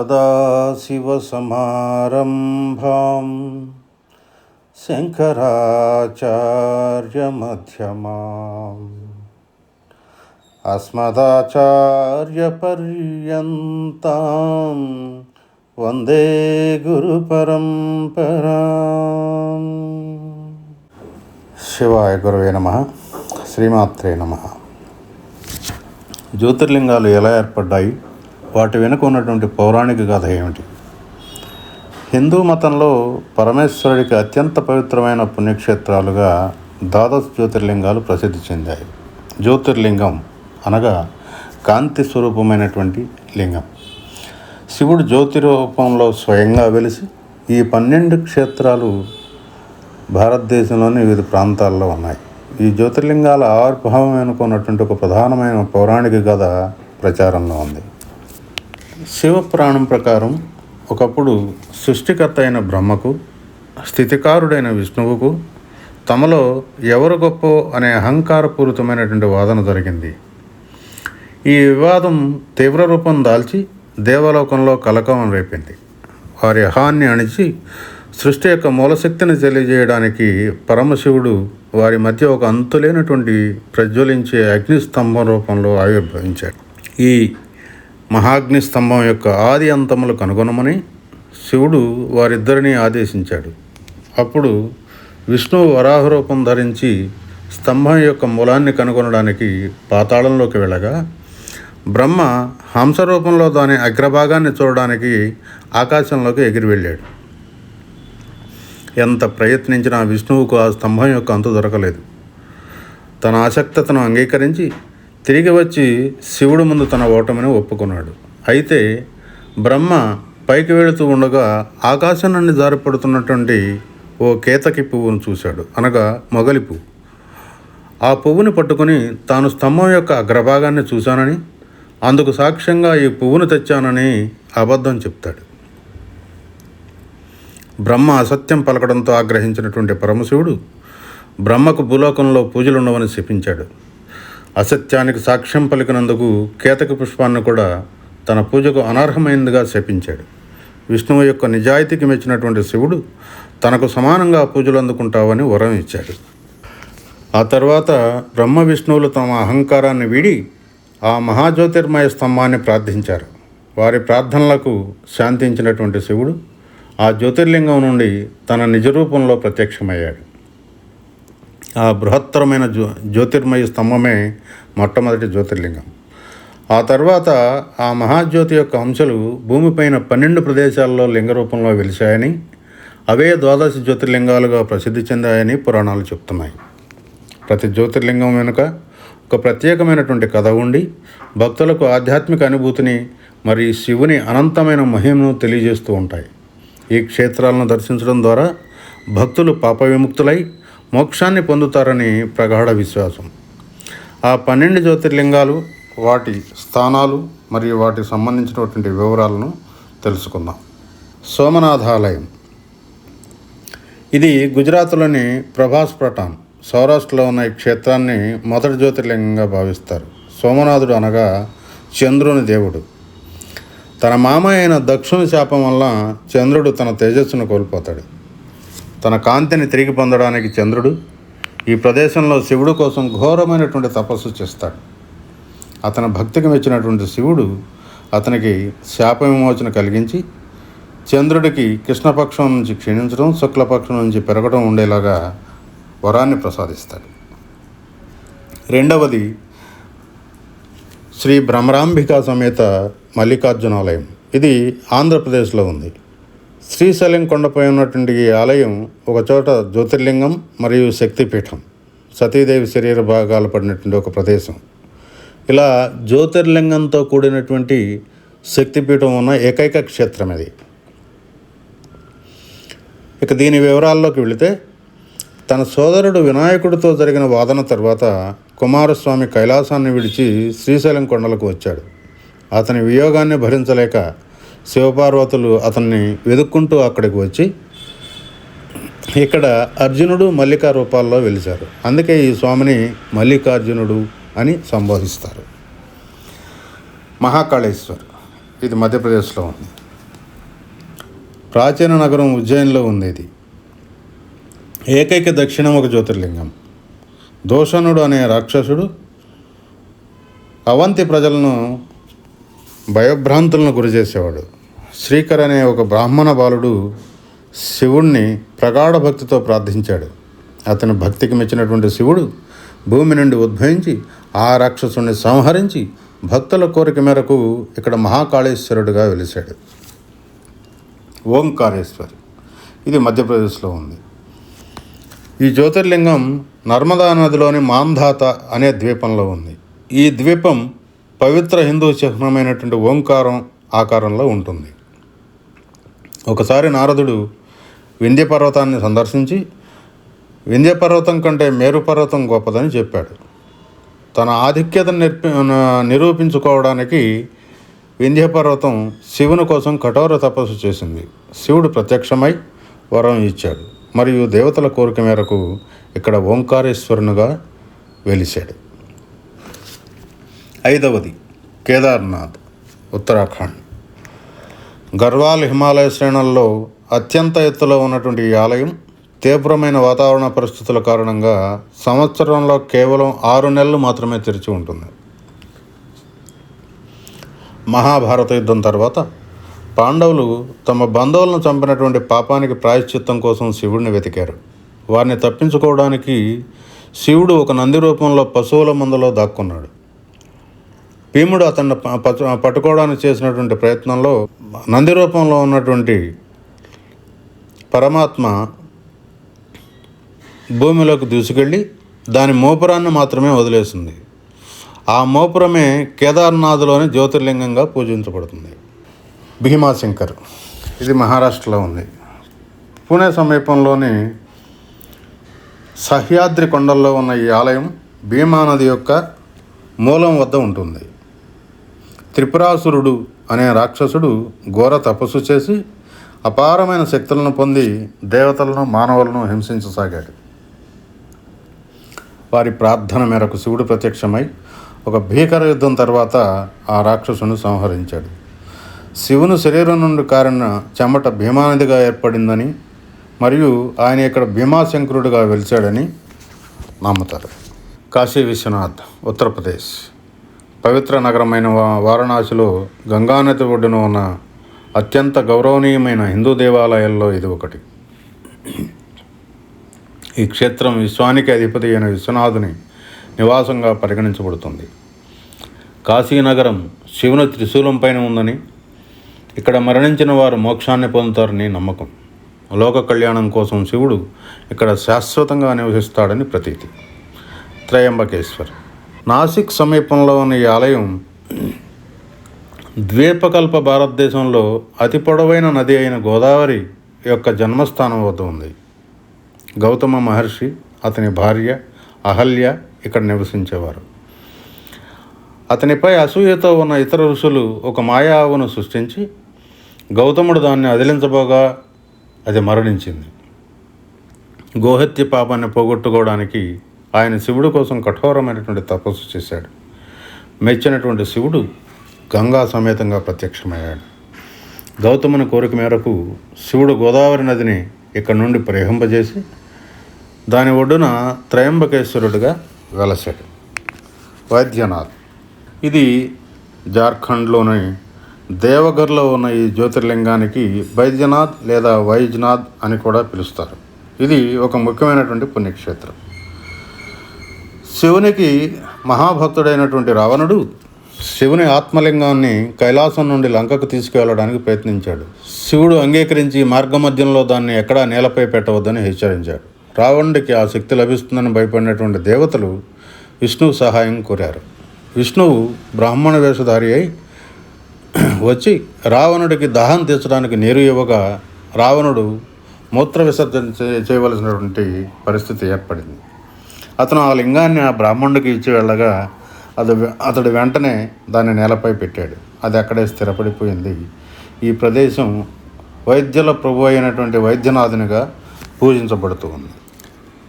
सदाशिवसमारम्भां शङ्कराचार्यमध्यमाम् अस्मदाचार्यपर्यन्तां वन्दे గురుపరంపరాం శివాయ గురువే నమ శ్రీమాత్రే నమ జ్యోతిర్లింగాలు ఎలా ఏర్పడ్డాయి వాటి వెనుక ఉన్నటువంటి పౌరాణిక కథ ఏమిటి? హిందూ మతంలో పరమేశ్వరుడికి అత్యంత పవిత్రమైన పుణ్యక్షేత్రాలుగా ద్వాదశ జ్యోతిర్లింగాలు ప్రసిద్ధి చెందాయి. జ్యోతిర్లింగం అనగా కాంతి స్వరూపమైనటువంటి లింగం. శివుడు జ్యోతి రూపంలో స్వయంగా వెలిసి ఈ పన్నెండు క్షేత్రాలు భారతదేశంలోని వివిధ ప్రాంతాల్లో ఉన్నాయి. ఈ జ్యోతిర్లింగాల ఆవిర్భావం అనుకున్నటువంటి ఒక ప్రధానమైన పౌరాణిక కథ ప్రచారంలో ఉంది. శివపురాణం ప్రకారం ఒకప్పుడు సృష్టికర్త అయిన బ్రహ్మకు స్థితికారుడైన విష్ణువుకు తమలో ఎవరు గొప్ప అనే అహంకారపూరితమైనటువంటి వాదన జరిగింది. ఈ వివాదం తీవ్ర రూపం దాల్చి దేవలోకంలో కలకం రేపింది. వారి అహాన్ని అణిచి సృష్టి యొక్క మూలశక్తిని తెలియజేయడానికి పరమశివుడు వారి మధ్య ఒక అంతులేనటువంటి ప్రజ్వలించే అగ్నిస్తంభం రూపంలో ఆవిర్భవించాడు. ఈ మహాగ్ని స్తంభం యొక్క ఆది అంతములు కనుగొనమని శివుడు వారిద్దరిని ఆదేశించాడు. అప్పుడు విష్ణువు వరాహ రూపం ధరించి స్తంభం యొక్క మూలాన్ని కనుగొనడానికి పాతాళంలోకి వెళ్ళగా బ్రహ్మ హంస రూపంలో దాని అగ్రభాగాన్ని చూడడానికి ఆకాశంలోకి ఎగిరి వెళ్ళాడు. ఎంత ప్రయత్నించినా విష్ణువుకు ఆ స్తంభం యొక్క అంతు దొరకలేదు. తన ఆసక్తతను అంగీకరించి తిరిగి వచ్చి శివుడు ముందు తన ఓటమిని ఒప్పుకున్నాడు. అయితే బ్రహ్మ పైకి వెళుతూ ఉండగా ఆకాశం నుండి జారిపడుతున్నటువంటి ఓ కేతకి పువ్వును చూశాడు. అనగా మొగలి పువ్వు. ఆ పువ్వుని పట్టుకుని తాను స్తంభం యొక్క అగ్రభాగాన్ని చూశానని అందుకు సాక్ష్యంగా ఈ పువ్వును తెచ్చానని అబద్ధం చెప్తాడు. బ్రహ్మ అసత్యం పలకడంతో ఆగ్రహించినటువంటి పరమశివుడు బ్రహ్మకు భూలోకంలో పూజలుండవని శపించాడు. అసత్యానికి సాక్ష్యం పలికినందుకు కేతక పుష్పాన్ని కూడా తన పూజకు అనర్హమైనదిగా శపించాడు. విష్ణువు యొక్క నిజాయితీకి మెచ్చినటువంటి శివుడు తనకు సమానంగా పూజలు అందుకుంటావని వరం ఇచ్చాడు. ఆ తర్వాత బ్రహ్మ విష్ణువులు తమ అహంకారాన్ని వీడి ఆ మహాజ్యోతిర్మయ స్తంభాన్ని ప్రార్థించారు. వారి ప్రార్థనలకు శాంతించినటువంటి శివుడు ఆ జ్యోతిర్లింగం నుండి తన నిజరూపంలో ప్రత్యక్షమయ్యాడు. ఆ బృహత్తరమైన జ్యో జ్యోతిర్మయ స్తంభమే మొట్టమొదటి జ్యోతిర్లింగం. ఆ తర్వాత ఆ మహాజ్యోతి యొక్క అంశాలు భూమిపైన పన్నెండు ప్రదేశాల్లో లింగ రూపంలో వెలిశాయని అవే ద్వాదశ జ్యోతిర్లింగాలుగా ప్రసిద్ధి చెందాయని పురాణాలు చెప్తున్నాయి. ప్రతి జ్యోతిర్లింగం వెనుక ఒక ప్రత్యేకమైనటువంటి కథ ఉండి భక్తులకు ఆధ్యాత్మిక అనుభూతిని మరి శివుని అనంతమైన మహిమను తెలియజేస్తూ ఉంటాయి. ఈ క్షేత్రాలను దర్శించడం ద్వారా భక్తులు పాప విముక్తులై మోక్షాన్ని పొందుతారని ప్రగాఢ విశ్వాసం. ఆ పన్నెండు జ్యోతిర్లింగాలు వాటి స్థానాలు మరియు వాటికి సంబంధించినటువంటి వివరాలను తెలుసుకుందాం. సోమనాథాలయం. ఇది గుజరాత్లోని ప్రభాస్ ప్రటాన్ సౌరాష్ట్రలో ఉన్న ఈ క్షేత్రాన్ని మొదటి జ్యోతిర్లింగంగా భావిస్తారు. సోమనాథుడు అనగా చంద్రుని దేవుడు. తన మామ అయిన దక్షుని శాపం వల్ల చంద్రుడు తన తేజస్సును కోల్పోతాడు. తన కాంతిని తిరిగి పొందడానికి చంద్రుడు ఈ ప్రదేశంలో శివుడు కోసం ఘోరమైనటువంటి తపస్సు చేస్తాడు. అతని భక్తికి మెచ్చినటువంటి శివుడు అతనికి శాప విమోచన కలిగించి చంద్రుడికి కృష్ణపక్షం నుంచి క్షీణించడం శుక్లపక్షం నుంచి పెరగడం ఉండేలాగా వరాన్ని ప్రసాదిస్తాడు. రెండవది శ్రీ భ్రమరాంబికా సమేత మల్లికార్జునాలయం. ఇది ఆంధ్రప్రదేశ్లో ఉంది. శ్రీశైలం కొండపై ఉన్నటువంటి ఈ ఆలయం ఒకచోట జ్యోతిర్లింగం మరియు శక్తిపీఠం సతీదేవి శరీర భాగాలు పడినటువంటి ఒక ప్రదేశం. ఇలా జ్యోతిర్లింగంతో కూడినటువంటి శక్తిపీఠం ఉన్న ఏకైక క్షేత్రం ఇది. ఇక దీని వివరాల్లోకి వెళితే తన సోదరుడు వినాయకుడితో జరిగిన వాదన తర్వాత కుమారస్వామి కైలాసాన్ని విడిచి శ్రీశైలం కొండలకు వచ్చాడు. అతని వియోగాన్ని భరించలేక శివపార్వతులు అతన్ని వెతుక్కుంటూ అక్కడికి వచ్చి ఇక్కడ అర్జునుడు మల్లికా రూపాల్లో వెలిచారు అందుకే ఈ స్వామిని మల్లికార్జునుడు అని సంబోధిస్తారు. మహాకాళేశ్వర్ ఇది మధ్యప్రదేశ్లో ఉంది. ప్రాచీన నగరం ఉజ్జయిన్లో ఉంది ఇది ఏకైక దక్షిణం ఒక జ్యోతిర్లింగం. దోషణుడు అనే రాక్షసుడు అవంతి ప్రజలను భయభ్రాంతులను గురి చేసేవాడు శ్రీకర్ అనే ఒక బ్రాహ్మణ బాలుడు శివుణ్ణి ప్రగాఢ భక్తితో ప్రార్థించాడు. అతని భక్తికి మెచ్చినటువంటి శివుడు భూమి నుండి ఉద్భవించి ఆ రాక్షసుని సంహరించి భక్తుల కోరిక మేరకు ఇక్కడ మహాకాళేశ్వరుడుగా వెలిశాడు. ఓంకారేశ్వర్. ఇది మధ్యప్రదేశ్లో ఉంది. ఈ జ్యోతిర్లింగం నర్మదా నదిలోని మాంధాత అనే ద్వీపంలో ఉంది. ఈ ద్వీపం పవిత్ర హిందూ చిహ్నమైనటువంటి ఓంకారం ఆకారంలో ఉంటుంది. ఒకసారి నారదుడు వింధ్య పర్వతాన్ని సందర్శించి వింధ్య పర్వతం కంటే మేరు పర్వతం గొప్పదని చెప్పాడు. తన ఆధిక్యతను నిర్పి నిరూపించుకోవడానికి వింధ్య పర్వతం శివుని కోసం కఠోర తపస్సు చేసింది. శివుడు ప్రత్యక్షమై వరం ఇచ్చాడు. మరియు దేవతల కోరిక మేరకు ఇక్కడ ఓంకారేశ్వరునిగా వెలిశాడు. ఐదవది కేదార్నాథ్ ఉత్తరాఖండ్. గర్వాల్ హిమాలయ శ్రేణుల్లో అత్యంత ఎత్తులో ఉన్నటువంటి ఈ ఆలయం తీవ్రమైన వాతావరణ పరిస్థితుల కారణంగా సంవత్సరంలో కేవలం ఆరు నెలలు మాత్రమే తెరిచి ఉంటుంది. మహాభారత యుద్ధం తర్వాత పాండవులు తమ బంధువులను చంపినటువంటి పాపానికి ప్రాయశ్చిత్తం కోసం శివుడిని వెతికారు. వారిని తప్పించుకోవడానికి శివుడు ఒక నంది రూపంలో పశువుల మందలో దాక్కున్నాడు. భీముడు అతన్ని ప- పట్టుకోవడానికి చేసినటువంటి ప్రయత్నంలో నంది రూపంలో ఉన్నటువంటి పరమాత్మ భూమిలోకి దూసుకెళ్ళి దాని మోపురాన్ని మాత్రమే వదిలేసింది. ఆ మోపురమే కేదార్నాథ్లోని జ్యోతిర్లింగంగా పూజించబడుతుంది. భీమాశంకర్. ఇది మహారాష్ట్రలో ఉంది. పూణే సమీపంలోని సహ్యాద్రి కొండల్లో ఉన్న ఈ ఆలయం భీమా నది యొక్క మూలం వద్ద ఉంటుంది. త్రిపురాసురుడు అనే రాక్షసుడు ఘోర తపస్సు చేసి అపారమైన శక్తులను పొంది దేవతలను మానవులను హింసించసాగాడు. వారి ప్రార్థన మేరకు శివుడు ప్రత్యక్షమై ఒక భీకర యుద్ధం తర్వాత ఆ రాక్షసును సంహరించాడు. శివుని శరీరం నుండి కారిన చెమట భీమానదిగా ఏర్పడిందని మరియు ఆయన ఇక్కడ భీమాశంకరుడిగా వెలిచాడని నమ్ముతారు. కాశీ విశ్వనాథ్ ఉత్తరప్రదేశ్. పవిత్ర నగరమైన వారణాసిలో గంగానది ఒడ్డున ఉన్న అత్యంత గౌరవనీయమైన హిందూ దేవాలయాల్లో ఇది ఒకటి. ఈ క్షేత్రం విశ్వానికి అధిపతి అయిన విశ్వనాథుని నివాసంగా పరిగణించబడుతుంది. కాశీనగరం శివుని త్రిశూలం పైన ఉందని ఇక్కడ మరణించిన వారు మోక్షాన్ని పొందుతారని నమ్మకం. లోక కళ్యాణం కోసం శివుడు ఇక్కడ శాశ్వతంగా నివసిస్తాడని ప్రతీతి. త్రయంబకేశ్వర్ నాసిక్ సమీపంలో ఉన్న ఈ ఆలయం ద్వీపకల్ప భారతదేశంలో అతి పొడవైన నది అయిన గోదావరి యొక్క జన్మస్థానం వద్ద ఉంది. గౌతమ మహర్షి అతని భార్య అహల్య ఇక్కడ నివసించేవారు. అతనిపై అసూయతో ఉన్న ఇతర ఋషులు ఒక మాయా ఆవును సృష్టించి గౌతముడు దాన్ని అదిలించబోగా అది మరణించింది. గోహత్య పాపాన్ని పోగొట్టుకోవడానికి ఆయన శివుడు కోసం కఠోరమైనటువంటి తపస్సు చేశాడు. మెచ్చినటువంటి శివుడు గంగా సమేతంగా ప్రత్యక్షమయ్యాడు. గౌతముని కోరిక మేరకు శివుడు గోదావరి నదిని ఇక్కడ నుండి ప్రేహింపజేసి దాని ఒడ్డున త్రయంబకేశ్వరుడిగా వెలసాడు వైద్యనాథ్. ఇది జార్ఖండ్లోని దేవగర్లో ఉన్న ఈ జ్యోతిర్లింగానికి బైద్యనాథ్ లేదా వైజ్నాథ్ అని కూడా పిలుస్తారు. ఇది ఒక ముఖ్యమైనటువంటి పుణ్యక్షేత్రం. శివునికి మహాభక్తుడైనటువంటి రావణుడు శివుని ఆత్మలింగాన్ని కైలాసం నుండి లంకకు తీసుకువెళ్ళడానికి ప్రయత్నించాడు. శివుడు అంగీకరించి మార్గమధ్యంలో దాన్ని ఎక్కడా నేలపై పెట్టవద్దని హెచ్చరించాడు. రావణుడికి ఆ శక్తి లభిస్తుందని భయపడినటువంటి దేవతలు విష్ణువు సహాయం కోరారు. విష్ణువు బ్రాహ్మణ వేషధారి అయి వచ్చి రావణుడికి దాహం తీర్చడానికి నీరు ఇవ్వగా రావణుడు మూత్ర విసర్జన చేయవలసినటువంటి పరిస్థితి ఏర్పడింది. అతను ఆ లింగాన్ని ఆ బ్రాహ్మణుడికి ఇచ్చి వెళ్ళగా అది అతడు వెంటనే దాన్ని నేలపై పెట్టాడు. అది అక్కడే స్థిరపడిపోయింది. ఈ ప్రదేశం వైద్యుల ప్రభు అయినటువంటి వైద్యనాథునిగా పూజించబడుతూ ఉంది.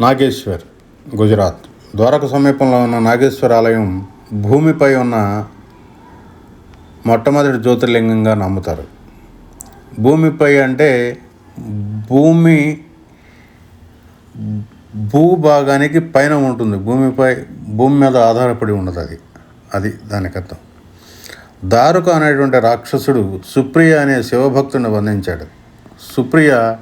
నాగేశ్వర్ గుజరాత్. ద్వారక సమీపంలో ఉన్న నాగేశ్వర ఆలయం భూమిపై ఉన్న మొట్టమొదటి జ్యోతిర్లింగంగా నమ్ముతారు. భూమిపై అంటే భూమి భూభాగానికి పైన ఉంటుంది. భూమిపై భూమి మీద ఆధారపడి ఉండదు అది. అది దానికి అర్థం. దారుక అనేటువంటి రాక్షసుడు సుప్రియ అనే శివభక్తుని బంధించాడు సుప్రియ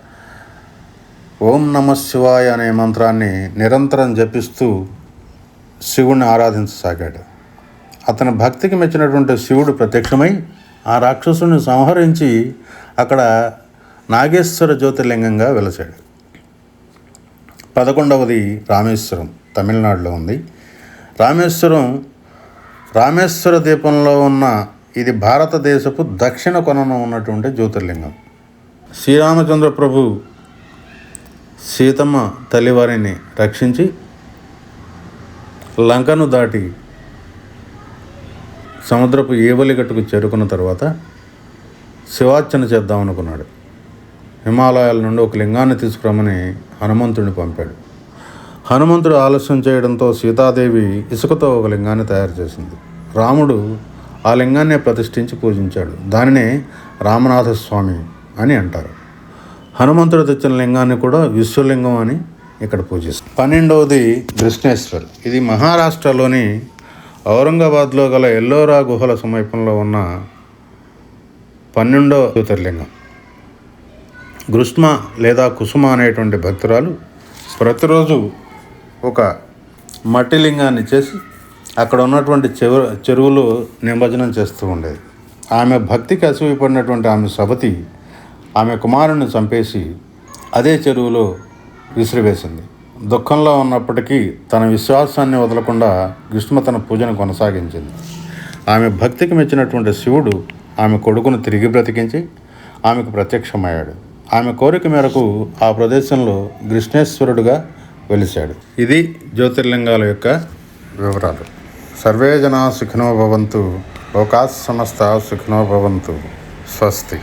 ఓం నమ శివాయ అనే మంత్రాన్ని నిరంతరం జపిస్తూ శివుణ్ణి ఆరాధించసాగాడు. అతని భక్తికి మెచ్చినటువంటి శివుడు ప్రత్యక్షమై ఆ రాక్షసుని సంహరించి అక్కడ నాగేశ్వర జ్యోతిర్లింగంగా వెలసాడు పదకొండవది రామేశ్వరం తమిళనాడులో ఉంది. రామేశ్వరం రామేశ్వర ద్వీపంలో ఉన్న ఇది భారతదేశపు దక్షిణ కొనన ఉన్నటువంటి జ్యోతిర్లింగం. శ్రీరామచంద్ర ప్రభు సీతమ్మ తల్లివారిని రక్షించి లంకను దాటి సముద్రపు ఏవలి గట్టుకు చేరుకున్న తర్వాత శివార్చన చేద్దామనుకున్నాడు. హిమాలయాల నుండి ఒక లింగాన్ని తీసుకురమ్మని హనుమంతుడిని పంపాడు. హనుమంతుడు ఆలస్యం చేయడంతో సీతాదేవి ఇసుకతో ఒక లింగాన్ని తయారు చేసింది. రాముడు ఆ లింగాన్ని ప్రతిష్ఠించి పూజించాడు. దానినే రామనాథస్వామి అని అంటారు. హనుమంతుడు తెచ్చిన లింగాన్ని కూడా విశ్వలింగం అని ఇక్కడ పూజిస్తారు. పన్నెండవది కృష్ణేశ్వర్ ఇది మహారాష్ట్రలోని ఔరంగాబాద్లో గల ఎల్లోరా గుహల సమీపంలో ఉన్న పన్నెండో జ్యోతిర్లింగం గృష్మ లేదా కుసుమ అనేటువంటి భక్తురాలు ప్రతిరోజు ఒక మట్టి లింగాన్ని చేసి అక్కడ ఉన్నటువంటి చెరు చెరువులు నిమజ్జనం చేస్తూ ఉండేది. ఆమె భక్తికి అసూయపడినటువంటి ఆమె సబతి ఆమె కుమారుని చంపేసి అదే చెరువులో విసిరివేసింది. దుఃఖంలో ఉన్నప్పటికీ తన విశ్వాసాన్ని వదలకుండా గ్రీష్మ తన పూజను కొనసాగించింది. ఆమె భక్తికి మెచ్చినటువంటి శివుడు ఆమె కొడుకును తిరిగి బ్రతికించి ఆమెకు ప్రత్యక్షమయ్యాడు. ఆమె కోరిక మేరకు ఆ ప్రదేశంలో కృష్ణేశ్వరుడుగా వెలిశాడు. ఇది జ్యోతిర్లింగాల యొక్క వివరాలు. సర్వే జనా సుఖినో భవంతు లోకా సమస్త సుఖినో భవంతు స్వస్తి.